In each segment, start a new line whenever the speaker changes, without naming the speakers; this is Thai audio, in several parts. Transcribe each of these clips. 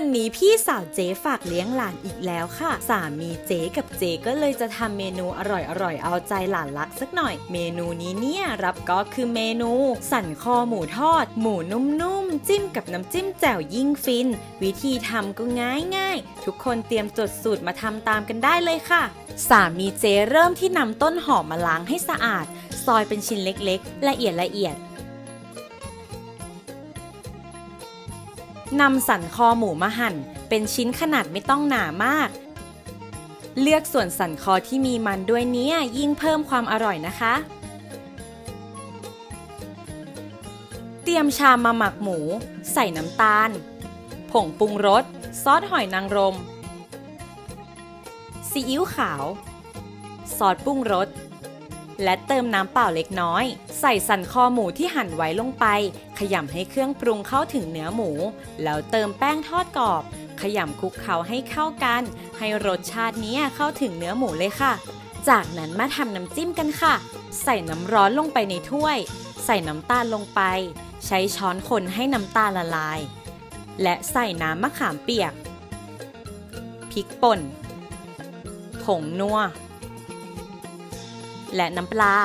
วันนี้พี่สาวเจ๊ฝากเลี้ยงหลานอีกแล้วค่ะ สามีเจ๊กับเจ๊ก็เลยจะทำเมนูอร่อยๆ เอาใจหลานรักสักหน่อย เมนูนี้เนี่ยรับก็คือเมนู สันคอหมูทอด หมูนุ่มๆ จิ้มกับน้ำจิ้มแจ่วยิ่งฟิน วิธีทำก็ง่ายๆ ทุกคนเตรียมจดสูตรมาทำตามกันได้เลยค่ะ สามีเจ๊เริ่มที่นำต้นหอมมาล้างให้สะอาด ซอยเป็นชิ้นเล็กๆ ละเอียดละเอียด นำสันคอหมูมาหั่น เป็นชิ้นขนาดไม่ต้องหนามาก เลือกส่วนสันคอที่มีมันด้วยเนี้ยยิ่งเพิ่มความอร่อยนะคะ เตรียมชามมาหมักหมู ใส่น้ำตาล ผงปรุงรส ซอสหอยนางรม ซีอิ๊วขาว ซอสปรุงรส และเติมน้ำเปล่าเล็กน้อย ใส่สันคอหมูที่หั่นไว้ลงไป ขยำให้เครื่องปรุงเข้าถึงเนื้อหมู แล้วเติมแป้งทอดกรอบ ขยำคลุกเคล้าให้เข้ากัน ให้รสชาตินี้เข้าถึงเนื้อหมูเลยค่ะ จากนั้นมาทำน้ำจิ้มกันค่ะ ใส่น้ำร้อนลงไปในถ้วย ใส่น้ำตาลลงไป ใช้ช้อนคนให้น้ำตาลละลาย และใส่น้ำมะขามเปียกพริกป่นผงนัว และน้ำปลา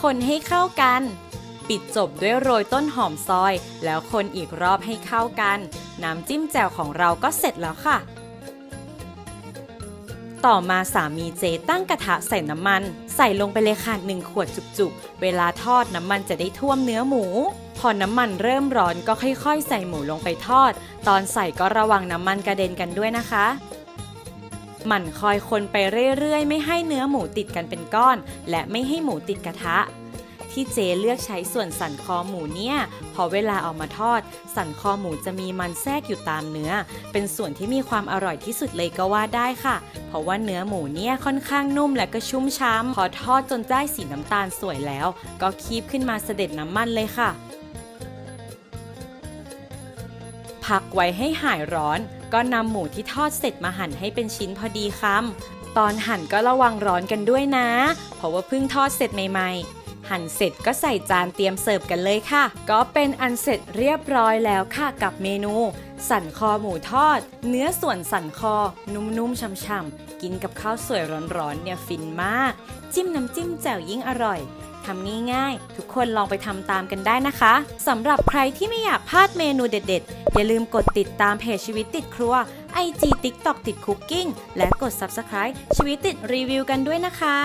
คนให้เข้ากัน ปิดจบด้วยโรยต้นหอมซอย แล้วคนอีกรอบให้เข้ากัน น้ำจิ้มแจ่วของเราก็เสร็จแล้วค่ะ ต่อมาสามีเจตั้งกระทะใส่น้ำมัน ใส่ลงไปเลยค่ะหนึ่งขวดจุกๆ เวลาทอดน้ำมันจะได้ท่วมเนื้อหมูพอน้ำมันเริ่มร้อนก็ค่อยๆ ใส่หมูลงไปทอด ตอนใส่ก็ระวังน้ำมันกระเด็นกันด้วยนะคะ หมั่นคอยคนไปเรื่อยๆ ไม่ให้เนื้อหมูติดกันเป็นก้อน และไม่ให้หมูติดกระทะ ที่เจเลือกใช้ส่วนสันคอหมูเนี่ยเพอเวลาเอามาทอด สันคอหมูจะมีมันแทรกอยู่ตามเนื้อ เป็นส่วนที่มีความอร่อยที่สุดเลยก็ว่าได้ค่ะ เพราะว่าเนื้อหมูเนี่ยค่อนข้างนุ่มและก็ชุ่มช้ำพอทอดจนได้สีน้ำตาลสวยแล้ว ก็คีบขึ้นมาเสด็จน้ำมันเลยค่ะ พักไว้ให้หายร้อน ก็นำหมูที่ทอดเสร็จมาหั่นให้เป็นชิ้นพอดีคำตอนหั่นก็ระวังร้อนกันด้วยนะ เพราะว่าเพิ่งทอดเสร็จใหม่ๆ หั่นเสร็จก็ใส่จานเตรียมเสิร์ฟกันเลยค่ะ ก็เป็นอันเสร็จเรียบร้อยแล้วค่ะกับเมนู สันคอหมูทอด เนื้อส่วนสันคอ นุ่มๆช่ำๆกินกับข้าวสวยร้อนๆเนี่ยฟินมาก จิ้มน้ำจิ้มแจ่วยิ่งอร่อย ทำง่ายๆ ทุกคนลองไปทำตามกันได้นะคะสำหรับใครที่ไม่อยากพลาดเมนูเด็ดๆ อย่าลืมกดติดตามเพจชีวิตติดครัว IG TikTok ติดคุกกิ้งและกด Subscribe ชีวิตติดรีวิวกันด้วยนะคะ